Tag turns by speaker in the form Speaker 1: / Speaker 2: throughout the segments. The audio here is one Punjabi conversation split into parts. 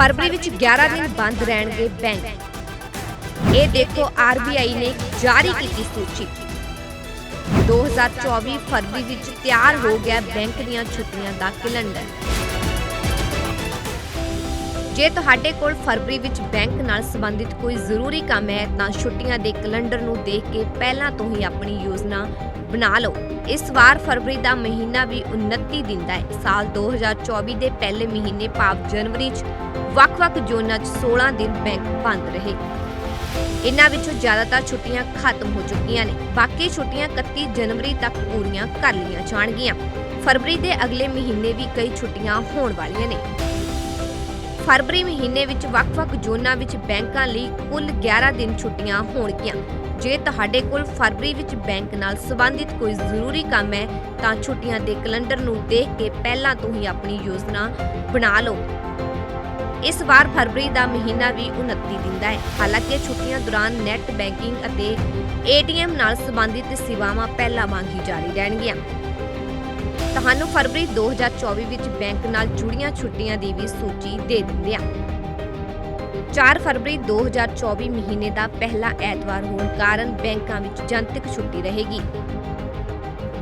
Speaker 1: ਫਰਵਰੀ ਵਿੱਚ 11 ਦਿਨ ਬੰਦ ਰਹਿਣਗੇ ਬੈਂਕ ਇਹ ਦੇਖੋ ਆਰਬੀਆਈ ਨੇ ਜਾਰੀ ਕੀਤੀ ਸੂਚੀ। 2024 ਫਰਵਰੀ ਵਿੱਚ ਤਿਆਰ ਹੋ ਗਿਆ ਬੈਂਕ ਦੀਆਂ ਛੁੱਟੀਆਂ ਦਾ ਕੈਲੰਡਰ। ਜੇ ਤੁਹਾਡੇ ਕੋਲ ਫਰਵਰੀ ਵਿੱਚ ਬੈਂਕ ਨਾਲ ਸੰਬੰਧਿਤ ਕੋਈ ਜ਼ਰੂਰੀ ਕੰਮ ਹੈ, ਤਾਂ ਛੁੱਟੀਆਂ ਦੇ ਕੈਲੰਡਰ ਨੂੰ ਦੇਖ ਕੇ ਪਹਿਲਾਂ ਤੋਂ ਹੀ ਆਪਣੀ ਯੋਜਨਾ ਬਣਾ ਲਓ। ਇਸ ਵਾਰ ਫਰਵਰੀ ਦਾ ਮਹੀਨਾ ਵੀ 29 ਦਿਨ ਦਾ ਹੈ। ਸਾਲ 2024 ਦੇ ਪਹਿਲੇ ਮਹੀਨੇ ਭਾਵ ਜਨਵਰੀ 'ਚ ਵੱਖ-ਵੱਖ ਜ਼ੋਨਾਂ 'ਚ 16 ਦਿਨ ਬੈਂਕ ਬੰਦ ਰਹੇ। ਇਨ੍ਹਾਂ ਵਿੱਚੋਂ ਜ਼ਿਆਦਾਤਰ ਛੁੱਟੀਆਂ ਖਤਮ ਹੋ ਚੁੱਕੀਆਂ ਨੇ। ਬਾਕੀ ਛੁੱਟੀਆਂ 31 ਜਨਵਰੀ ਤੱਕ ਪੂਰੀਆਂ ਕਰ ਲਈਆਂ ਜਾਣਗੀਆਂ। ਫਰਵਰੀ ਦੇ ਅਗਲੇ ਮਹੀਨੇ ਵੀ ਕਈ ਛੁੱਟੀਆਂ ਹੋਣ ਵਾਲੀਆਂ ਨੇ। ਫਰਵਰੀ ਮਹੀਨੇ ਵਿੱਚ ਵੱਖ-ਵੱਖ ਜ਼ੋਨਾਂ ਵਿੱਚ ਬੈਂਕਾਂ ਲਈ ਕੁੱਲ 11 ਦਿਨ ਛੁੱਟੀਆਂ ਹੋਣਗੀਆਂ। ਜੇ ਤੁਹਾਡੇ ਕੋਲ ਫਰਵਰੀ ਵਿੱਚ ਬੈਂਕ ਨਾਲ ਸੰਬੰਧਿਤ ਕੋਈ ਜ਼ਰੂਰੀ ਕੰਮ ਹੈ, ਤਾਂ ਛੁੱਟੀਆਂ ਦੇ ਕੈਲੰਡਰ ਨੂੰ ਦੇਖ ਕੇ ਪਹਿਲਾਂ ਤੋਂ ਹੀ ਆਪਣੀ ਯੋਜਨਾ ਬਣਾ ਲਓ। ਇਸ ਵਾਰ ਫਰਵਰੀ ਦਾ ਮਹੀਨਾ ਵੀ 29 ਦਿਨ ਦਾ ਹੈ। ਹਾਲਾਂਕਿ ਛੁੱਟੀਆਂ ਦੌਰਾਨ ਨੈੱਟ ਬੈਂਕਿੰਗ ਅਤੇ ਏਟੀਐਮ ਨਾਲ ਸੰਬੰਧਿਤ ਸੇਵਾਵਾਂ ਪਹਿਲਾਂ ਵਾਂਗ ਹੀ ਜਾਰੀ ਰਹਿਣਗੀਆਂ। ਤੁਹਾਨੂੰ ਫਰਵਰੀ 2024 ਵਿੱਚ ਬੈਂਕ ਨਾਲ ਜੁੜੀਆਂ ਛੁੱਟੀਆਂ ਦੀ ਵੀ ਸੂਚੀ ਦੇ ਦਿੰਦੇ ਹਾਂ। 4 ਫਰਵਰੀ 2024 ਮਹੀਨੇ ਦਾ ਪਹਿਲਾ ਐਤਵਾਰ ਹੋਣ ਕਾਰਨ ਬੈਂਕਾਂ ਵਿੱਚ ਜਨਤਕ ਛੁੱਟੀ ਰਹੇਗੀ।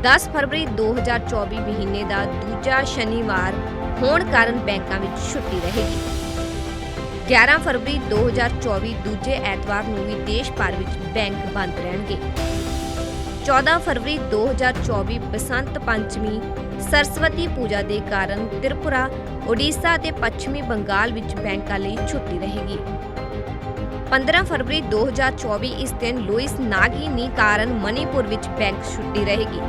Speaker 1: 10 ਫਰਵਰੀ 2024 ਮਹੀਨੇ ਦਾ ਦੂਜਾ ਸ਼ਨੀਵਾਰ ਹੋਣ ਕਾਰਨ ਬੈਂਕਾਂ ਵਿੱਚ ਛੁੱਟੀ ਰਹੇਗੀ। 11 ਫਰਵਰੀ 2024 ਦੂਜੇ ਐਤਵਾਰ ਨੂੰ ਵੀ ਦੇਸ਼ ਭਰ ਵਿੱਚ ਬੈਂਕ ਬੰਦ ਰਹਿਣਗੇ। 14 ਫਰਵਰੀ 2024 ਬਸੰਤ ਪੰਚਮੀ, ਸਰਸਵਤੀ ਪੂਜਾ ਦੇ ਕਾਰਨ ਤ੍ਰਿਪੁਰਾ, ਓਡੀਸ਼ਾ ਅਤੇ ਪੱਛਮੀ ਬੰਗਾਲ ਵਿੱਚ ਬੈਂਕਾਂ ਲਈ ਛੁੱਟੀ ਰਹੇਗੀ। 15 ਫਰਵਰੀ 2024 ਇਸ ਦਿਨ ਲੂਇਸ ਨਾਗੀਨੀ ਕਾਰਨ ਮਨੀਪੁਰ ਵਿੱਚ ਬੈਂਕ ਛੁੱਟੀ ਰਹੇਗੀ।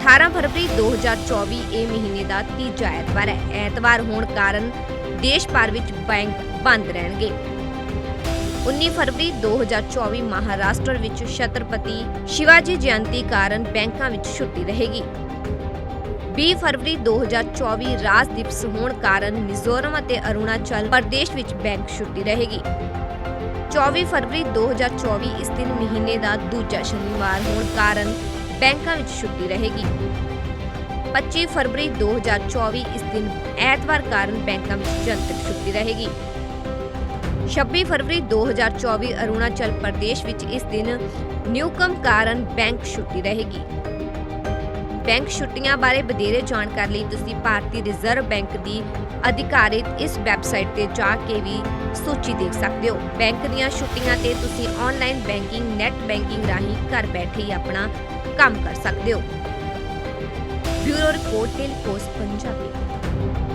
Speaker 1: 18 ਫਰਵਰੀ 2024 ਇਹ ਮਹੀਨੇ ਦਾ ਤੀਜਾ ਐਤਵਾਰ ਹੈ। ਐਤਵਾਰ ਹੋਣ ਕਾਰਨ ਦੇਸ਼ ਭਰ ਵਿੱਚ ਬੈਂਕ ਬੰਦ ਰਹਿਣਗੇ। 19 ਫਰਵਰੀ 2024 ਮਹਾਰਾਸ਼ਟਰ ਵਿੱਚ ਛਤਰਪਤੀ ਸ਼ਿਵਾਜੀ ਜਯੰਤੀ ਕਾਰਨ ਬੈਂਕਾਂ ਵਿੱਚ ਛੁੱਟੀ ਰਹੇਗੀ। 20 ਫਰਵਰੀ 2024 ਰਾਜ ਦਿਵਸ ਹੋਣ ਕਾਰਨ ਮਿਜ਼ੋਰਮ ਅਤੇ ਅਰੁਣਾਚਲ ਪ੍ਰਦੇਸ਼ ਵਿੱਚ ਬੈਂਕ ਛੁੱਟੀ ਰਹੇਗੀ। 24 ਫਰਵਰੀ 2024 ਇਸ ਦਿਨ ਮਹੀਨੇ ਦਾ ਦੂਜਾ ਸ਼ਨੀਵਾਰ ਹੋਣ ਕਾਰਨ ਬੈਂਕਾਂ ਵਿੱਚ ਛੁੱਟੀ ਰਹੇਗੀ। 25 ਫਰਵਰੀ 2024 ਇਸ ਦਿਨ ਐਤਵਾਰ ਕਾਰਨ ਬੈਂਕਾਂ ਵਿੱਚ ਜਨਤਕ ਛੁੱਟੀ ਰਹੇਗੀ। 26 ਫਰਵਰੀ 2024 ਅਰੁਣਾਚਲ ਪ੍ਰਦੇਸ਼ ਵਿੱਚ ਇਸ ਦਿਨ ਨਿਊਕਮ ਕਾਰਨ ਬੈਂਕ ਛੁੱਟੀ ਰਹੇਗੀ। ਬੈਂਕ ਛੁੱਟੀਆਂ ਬਾਰੇ ਵਧੇਰੇ ਜਾਣਕਾਰੀ ਲਈ ਤੁਸੀਂ ਭਾਰਤੀ ਰਿਜ਼ਰਵ ਬੈਂਕ ਦੀ ਅਧਿਕਾਰਿਤ ਇਸ ਵੈਬਸਾਈਟ ਤੇ ਜਾ ਕੇ ਵੀ ਸੂਚੀ ਦੇਖ ਸਕਦੇ ਹੋ। ਬੈਂਕ ਦੀਆਂ ਛੁੱਟੀਆਂ ਤੇ ਤੁਸੀਂ ਆਨਲਾਈਨ ਬੈਂਕਿੰਗ ਨੈਟ ਬੈਂਕਿੰਗ ਰਾਹੀਂ ਘਰ ਬੈਠੇ ਹੀ ਆਪਣਾ ਕੰਮ ਕਰ ਸਕਦੇ ਹੋ। Bureau report Tele Post Punjabi